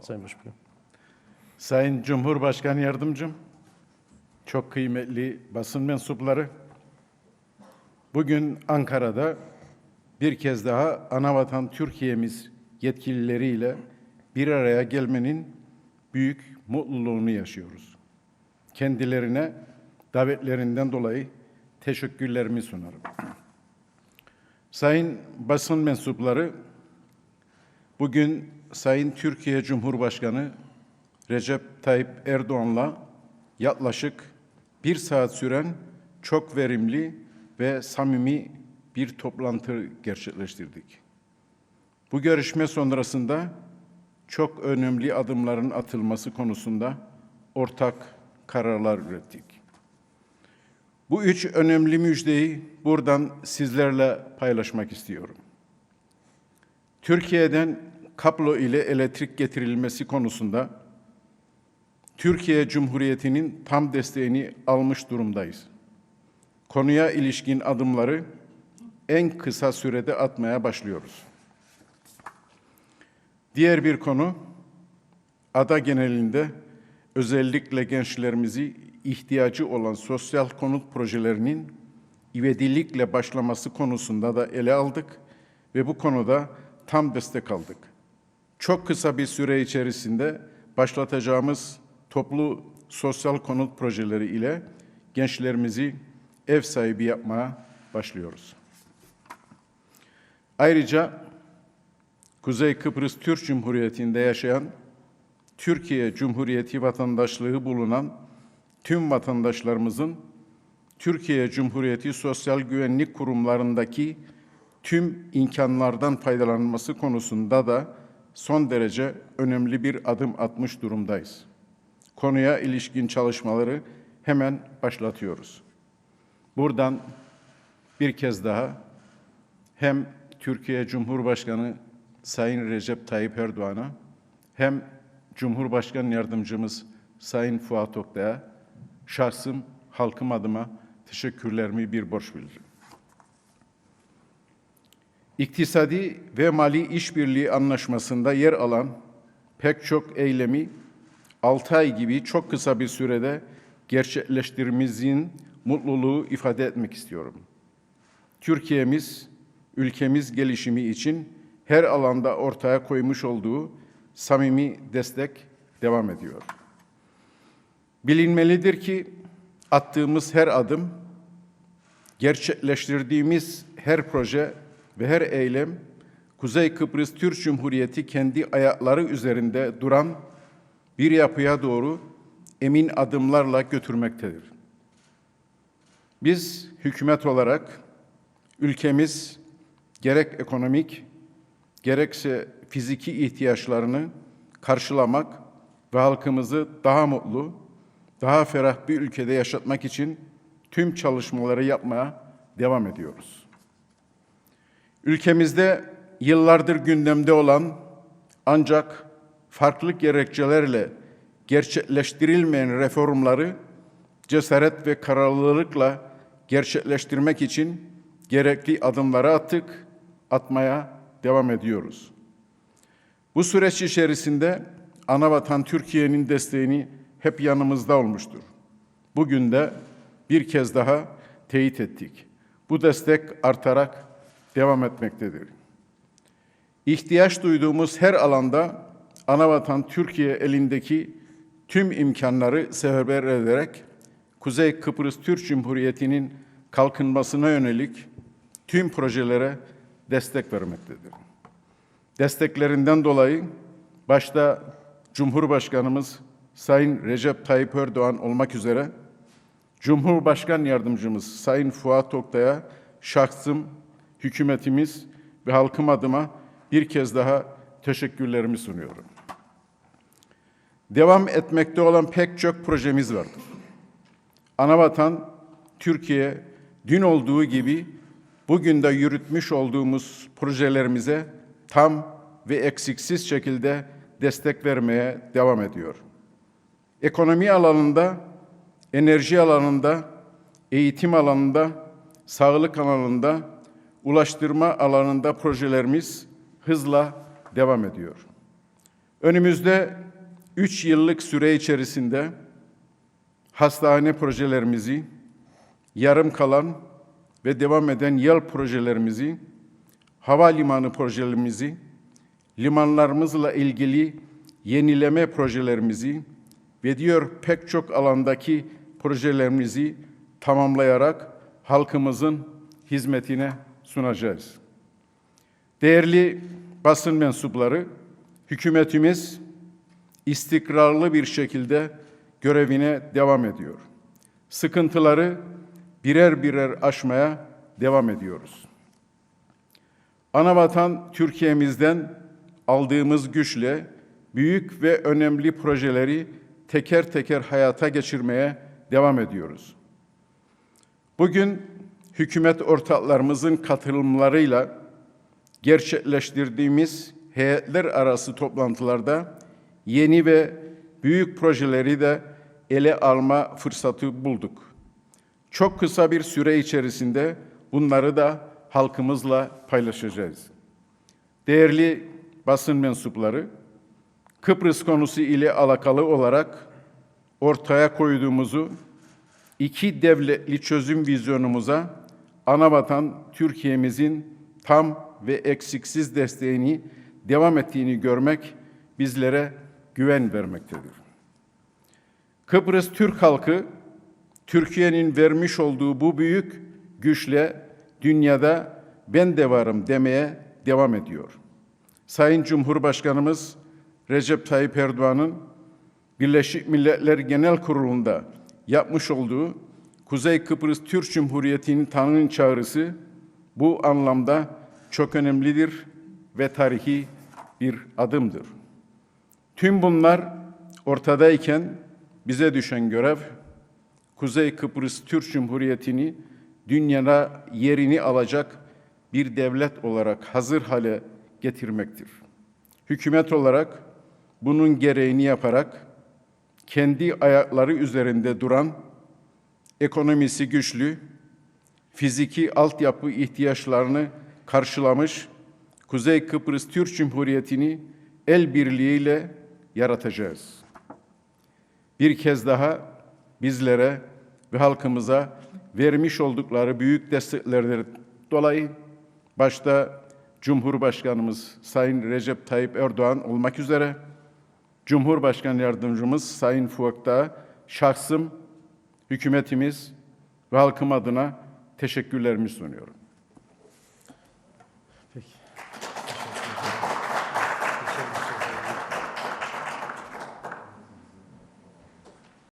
Sayın Başbakan. Sayın Cumhurbaşkanı Yardımcım, çok kıymetli basın mensupları, bugün Ankara'da bir kez daha Anavatan Türkiye'miz yetkilileriyle bir araya gelmenin büyük mutluluğunu yaşıyoruz. Kendilerine davetlerinden dolayı teşekkürlerimi sunarım. Sayın basın mensupları, bugün Sayın Türkiye Cumhurbaşkanı Recep Tayyip Erdoğan'la yaklaşık bir saat süren çok verimli ve samimi bir toplantı gerçekleştirdik. Bu görüşme sonrasında çok önemli adımların atılması konusunda ortak kararlar ürettik. Bu üç önemli müjdeyi buradan sizlerle paylaşmak istiyorum. Türkiye'den kablo ile elektrik getirilmesi konusunda Türkiye Cumhuriyeti'nin tam desteğini almış durumdayız. Konuya ilişkin adımları en kısa sürede atmaya başlıyoruz. Diğer bir konu, ada genelinde özellikle gençlerimizi ihtiyacı olan sosyal konut projelerinin ivedilikle başlaması konusunda da ele aldık ve bu konuda tam destek aldık. Çok kısa bir süre içerisinde başlatacağımız toplu sosyal konut projeleri ile gençlerimizi ev sahibi yapmaya başlıyoruz. Ayrıca Kuzey Kıbrıs Türk Cumhuriyeti'nde yaşayan Türkiye Cumhuriyeti vatandaşlığı bulunan tüm vatandaşlarımızın Türkiye Cumhuriyeti Sosyal Güvenlik Kurumlarındaki tüm imkanlardan faydalanması konusunda da son derece önemli bir adım atmış durumdayız. Konuya ilişkin çalışmaları hemen başlatıyoruz. Buradan bir kez daha hem Türkiye Cumhurbaşkanı Sayın Recep Tayyip Erdoğan'a hem Cumhurbaşkanı Yardımcımız Sayın Fuat Oktay'a şahsım halkım adıma teşekkürlerimi bir borç bilirim. İktisadi ve mali işbirliği anlaşmasında yer alan pek çok eylemi 6 ay gibi çok kısa bir sürede gerçekleştirmemizin mutluluğu ifade etmek istiyorum. Türkiye'miz, ülkemiz gelişimi için her alanda ortaya koymuş olduğu samimi destek devam ediyor. Bilinmelidir ki attığımız her adım, gerçekleştirdiğimiz her proje ve her eylem Kuzey Kıbrıs Türk Cumhuriyeti kendi ayakları üzerinde duran bir yapıya doğru emin adımlarla götürmektedir. Biz hükümet olarak ülkemiz gerek ekonomik gerekse fiziki ihtiyaçlarını karşılamak ve halkımızı daha mutlu, daha ferah bir ülkede yaşatmak için tüm çalışmaları yapmaya devam ediyoruz. Ülkemizde yıllardır gündemde olan ancak farklı gerekçelerle gerçekleştirilmeyen reformları cesaret ve kararlılıkla gerçekleştirmek için gerekli adımları attık, atmaya devam ediyoruz. Bu süreç içerisinde anavatan Türkiye'nin desteğini hep yanımızda olmuştur. Bugün de bir kez daha teyit ettik. Bu destek artarak devam etmektedir. İhtiyaç duyduğumuz her alanda anavatan Türkiye elindeki tüm imkanları seferber ederek Kuzey Kıbrıs Türk Cumhuriyeti'nin kalkınmasına yönelik tüm projelere destek vermektedir. Desteklerinden dolayı başta Cumhurbaşkanımız Sayın Recep Tayyip Erdoğan olmak üzere Cumhurbaşkan Yardımcımız Sayın Fuat Oktay'a şahsım, hükümetimiz ve halkım adıma bir kez daha teşekkürlerimi sunuyorum. Devam etmekte olan pek çok projemiz vardır. Anavatan Türkiye dün olduğu gibi bugün de yürütmüş olduğumuz projelerimize tam ve eksiksiz şekilde destek vermeye devam ediyor. Ekonomi alanında, enerji alanında, eğitim alanında, sağlık alanında, ulaştırma alanında projelerimiz hızla devam ediyor. Önümüzde 3 yıllık süre içerisinde hastane projelerimizi, yarım kalan ve devam eden yol projelerimizi, havalimanı projelerimizi, limanlarımızla ilgili yenileme projelerimizi ve diğer pek çok alandaki projelerimizi tamamlayarak halkımızın hizmetine sunacağız. Değerli basın mensupları, hükümetimiz istikrarlı bir şekilde görevine devam ediyor. Sıkıntıları birer birer aşmaya devam ediyoruz. Anavatan Türkiye'mizden aldığımız güçle büyük ve önemli projeleri teker teker hayata geçirmeye devam ediyoruz. Bugün hükümet ortaklarımızın katılımlarıyla gerçekleştirdiğimiz heyetler arası toplantılarda yeni ve büyük projeleri de ele alma fırsatı bulduk. Çok kısa bir süre içerisinde bunları da halkımızla paylaşacağız. Değerli basın mensupları, Kıbrıs konusu ile alakalı olarak ortaya koyduğumuzu iki devletli çözüm vizyonumuza anavatan Türkiye'mizin tam ve eksiksiz desteğini devam ettiğini görmek bizlere güven vermektedir. Kıbrıs Türk halkı Türkiye'nin vermiş olduğu bu büyük güçle dünyada ben de varım demeye devam ediyor. Sayın Cumhurbaşkanımız Recep Tayyip Erdoğan'ın Birleşik Milletler Genel Kurulu'nda yapmış olduğu Kuzey Kıbrıs Türk Cumhuriyeti'nin tanının çağrısı bu anlamda çok önemlidir ve tarihi bir adımdır. Tüm bunlar ortadayken bize düşen görev Kuzey Kıbrıs Türk Cumhuriyeti'ni dünyada yerini alacak bir devlet olarak hazır hale getirmektir. Hükümet olarak bunun gereğini yaparak kendi ayakları üzerinde duran, ekonomisi güçlü, fiziki altyapı ihtiyaçlarını karşılamış Kuzey Kıbrıs Türk Cumhuriyeti'ni el birliğiyle yaratacağız. Bir kez daha bizlere ve halkımıza vermiş oldukları büyük desteklerden dolayı başta Cumhurbaşkanımız Sayın Recep Tayyip Erdoğan olmak üzere Cumhurbaşkanı Yardımcımız Sayın Fuat'ta şahsım, hükümetimiz ve halkım adına teşekkürlerimi sunuyorum.